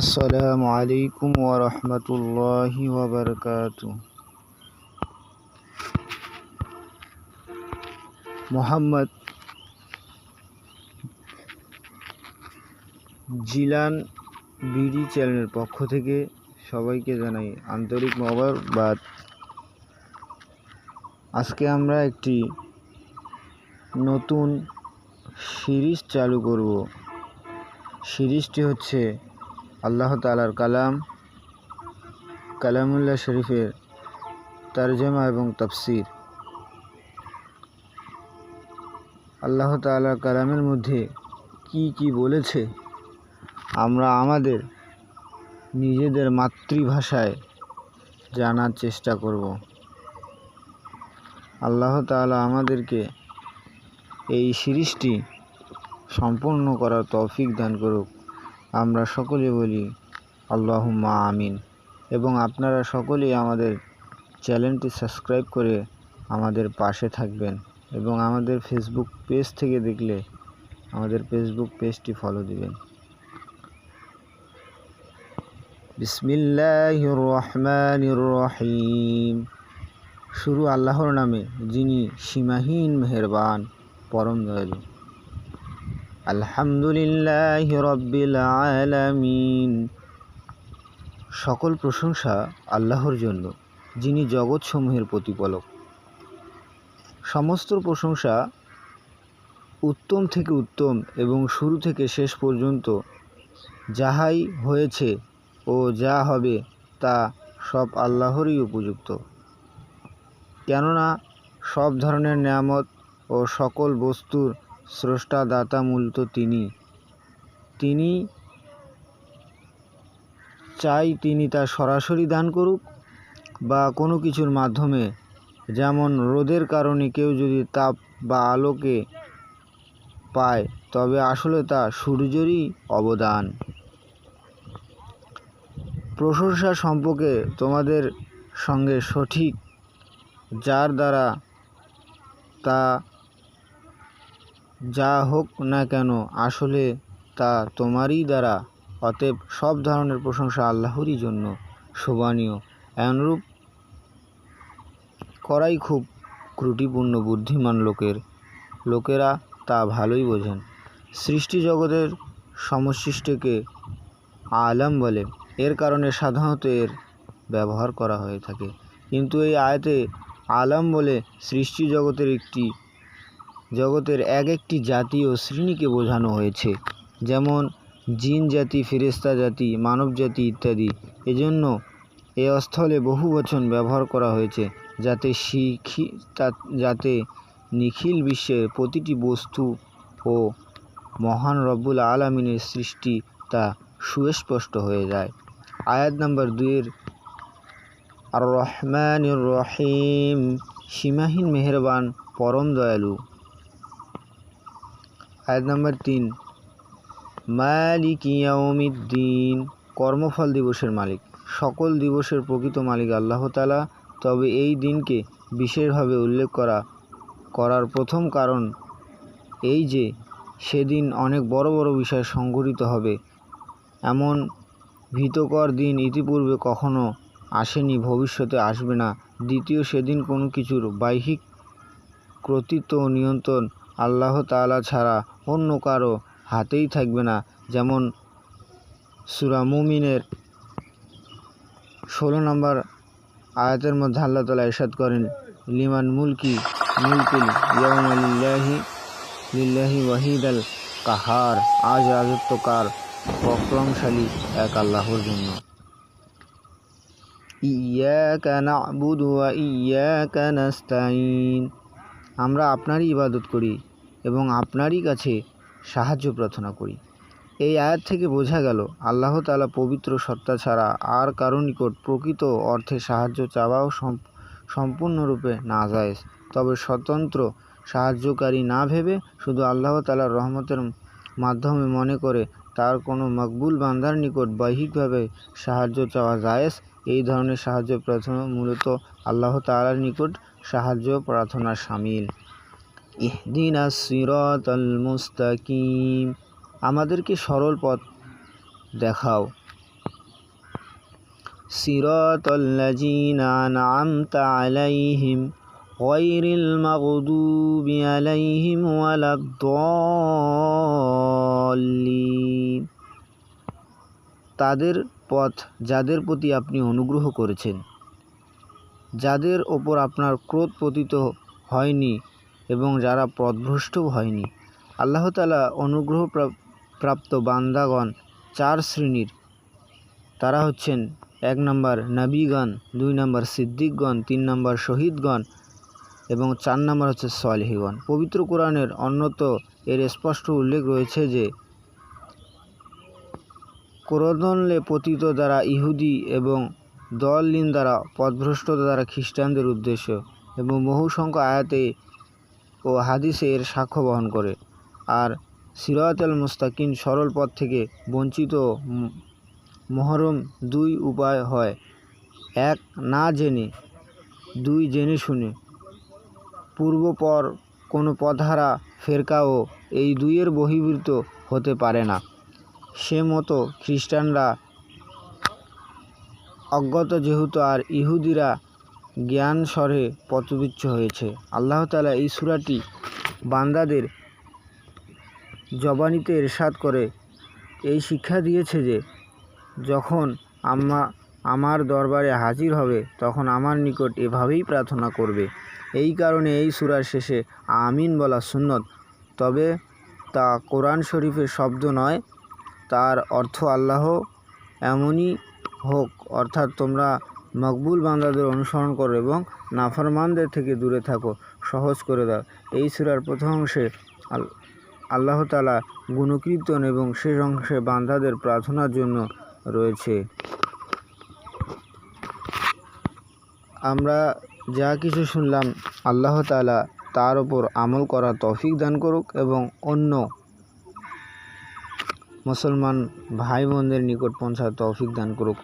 আসসালামু আলাইকুম ওয়া রাহমাতুল্লাহি ওয়া বারাকাতু মোহাম্মদ জিলান বিডি চ্যানেলের পক্ষ থেকে সবাইকে জানাই আন্তরিক মোবারকবাদ। আজকে আমরা একটি নতুন সিরিজ চালু করব। সিরিজটি হচ্ছে আল্লাহ তালার কালাম, কালামুল্লাহ শরীফের তর্জমা এবং তফসির। আল্লাহ তালার কালামের মধ্যে কি কি বলেছে? আমরা আমাদের নিজেদের মাতৃভাষায় জানার চেষ্টা করব। আল্লাহ তাআলা আমাদেরকে এই সিরিজটি সম্পূর্ণ করার তৌফিক দান করুক। আমরা সকলে বলি আল্লাহুম্মা আমিন। এবং আপনারা সকলেই আমাদের চ্যানেলটি সাবস্ক্রাইব করে আমাদের পাশে থাকবেন এবং আমাদের ফেসবুক পেজ থেকে দেখলে আমাদের ফেসবুক পেজটি ফলো দিবেন। বিসমিল্লাহির রহমানির রহিম শুরু আল্লাহর নামে, যিনি সীমাহীন মেহেরবান, পরম দয়ালু। আলহামদুলিল্লাহ রব্বিল আলামিন। সকল প্রশংসা আল্লাহর জন্য, যিনি জগৎসমূহের প্রতিপালক। সমস্ত প্রশংসা উত্তম থেকে উত্তম এবং শুরু থেকে শেষ পর্যন্ত যাহাই হয়েছে ও যা হবে তা সব আল্লাহরই উপযুক্ত। কেননা সব ধরনের নিয়ামত ও সকল বস্তুর স্রষ্টা দাতা মূলত তিনি। তিনি চাই তিনি তা সরাসরি দান করুক বা কোনো কিছুর মাধ্যমে, যেমন রোদের কারণে কেউ যদি তাপ বা আলোকে পায়, তবে আসলে তা সূর্যেরই অবদান। প্রশংসা সম্পর্কে তোমাদের সঙ্গে সঠিক, যার দ্বারা তা যা হোক না কেন, আসলে তা তোমারই দ্বারা। অতএব সব ধরনের প্রশংসা আল্লাহরই জন্য শোভনীয়। অনুরূপ করাই খুব ত্রুটিপূর্ণ বুদ্ধিমান লোকের। লোকেরা তা ভালোই বোঝেন। সৃষ্টি জগতের সমসৃষ্টকে আলম বলে। এর কারণে সাধারণত এর ব্যবহার করা হয়ে থাকে। কিন্তু এই আয়তে আলম বলে সৃষ্টি জগতের একটি জগতের এক একটি জাতি ও শ্রেণীকে বোঝানো হয়েছে। যেমন, জিন জাতি ফেরেস্তা জাতি, মানব জাতি ইত্যাদি। এজন্য এ স্থলে বহু বচন ব্যবহার করা হয়েছে, যাতে শিখি যাতে নিখিল বিশ্বের প্রতিটি বস্তু ও মহান রব্বুল আলমিনের সৃষ্টি তা সুস্পষ্ট হয়ে যায়। আয়াত নাম্বার দুইয়ের, আর রহমান রহিম, সীমাহীন মেহরবান, পরম দয়ালু। আয়াত নাম্বার তিন। মালিক ইয়াউমিদ্দিন, কর্মফল দিবসের মালিক। সকল দিবসের প্রকৃত মালিক আল্লাহ তালা তবে এই দিনকে বিশেষভাবে উল্লেখ করা, করার প্রথম কারণ এই যে, সেদিন অনেক বড় বড় বিষয় সংঘটিত হবে। এমন ভীতকর দিন ইতিপূর্বে কখনো আসেনি, ভবিষ্যতে আসবে না। দ্বিতীয় সেদিন কোনো কিছুর বাহ্যিক কর্তৃত্ব নিয়ন্ত্রণ আল্লাহ তাআলা ছাড়া অন্য কারও হাতেই থাকবে না। যেমন সুরা মুমিনের ষোলো নম্বর আয়াতের মধ্যে আল্লাহ তালা ইরশাদ করেন, লিমান মুলকি মুলকুল ইয়াউমালিল্লাহি লিল্লাহি ওয়াহিদ আল কাহার, আজ রাজত্বকার পক্রমশালী এক আল্লাহর জন্য। ইয়াকা না'বুদু ওয়া ইয়াকা নাস্তাইন আমরা আপনারই ইবাদত করি। এবং আপনারই কাছে সাহায্য প্রার্থনা করি। এই আয়াত থেকে বোঝা গেল, আল্লাহ তালা পবিত্র সত্তা ছাড়া আর কারও নিকট প্রকৃত অর্থে সাহায্য চাওয়াও সম্পূর্ণরূপে না যায় তবে স্বতন্ত্র সাহায্যকারী না ভেবে শুধু আল্লাহ তালার রহমতের মাধ্যমে মনে করে তার কোনো মকবুল বান্দার নিকট বাহ্যিকভাবে সাহায্য চাওয়া জায়েজ, এই ধরনের সাহায্য প্রার্থনা মূলত আল্লাহ তালার নিকট সাহায্য প্রার্থনা সামিল। ইহদিনা সিরাতাল মুস্তাকিম আমাদেরকে সরল পথ দেখাও صراط الذين أنعمت عليهم غير المغضوب عليهم ولا الضالين তাদের পথ যাদের প্রতি আপনি অনুগ্রহ করেছেন যাদের ওপর আপনার ক্রোধ পতিত হয়নি এবং যারা পথভ্রষ্টও হয়নি। আল্লাহ তালা অনুগ্রহ প্রাপ্ত বান্দাগণ চার শ্রেণির। তারা হচ্ছেন এক নম্বর নবীগণ, দুই নম্বর সিদ্দিকগণ, তিন নম্বর শহীদগণ এবং চার নম্বর হচ্ছে সলেহিগণ। পবিত্র কোরআনের অন্যত এর স্পষ্ট উল্লেখ রয়েছে যে, ক্রোধনলে পতিত দ্বারা ইহুদি এবং দললিন দ্বারা পথভ্রষ্টতা দ্বারা খ্রিস্টানদের উদ্দেশ্য এবং বহু সংখ্যক আয়াতে ও হাদিসে এর সাক্ষ্য বহন করে। আর সিরাত আল মুস্তাকিম সরল পথ থেকে বঞ্চিত মহরম দুই উপায় হয়। এক, না জেনে। দুই, জেনে শুনে। পূর্বপর কোনো পথহারা, ফেরকাও এই দুইয়ের বহির্ভূত হতে পারে না। সে মতো খ্রিস্টানরা অজ্ঞত যেহেতু আর ইহুদিরা জ্ঞান স্বরে পথবিচ্ছ হয়েছে। আল্লাহ তালা এই সুরাটি বান্দাদের জবানিতে এরশাদ করে। এই শিক্ষা দিয়েছে যে, যখন আম্মা আমার দরবারে হাজির হবে, তখন আমার নিকট এভাবেই প্রার্থনা করবে। এই কারণে এই সুরার শেষে আমিন বলা সুন্নত। তবে তা কোরআন শরীফের শব্দ নয়, তার অর্থ আল্লাহ এমনই হোক, অর্থাৎ তোমরা মকবুল বান্দাদের অনুসরণ করো এবং নাফরমানদের থেকে দূরে থাকো, সহজ করে দাও। এই সুরার প্রথম অংশে আল্লাহ তালা গুণকীর্তন এবং শেষ অংশে বান্দাদের প্রার্থনার জন্য রয়েছে। আমরা যা কিছু শুনলাম, আল্লাহ তালা তার ওপর আমল করা তৌফিক দান করুক এবং অন্য মুসলমান ভাই বোনদের নিকট পৌঁছার তৌফিক দান করুক।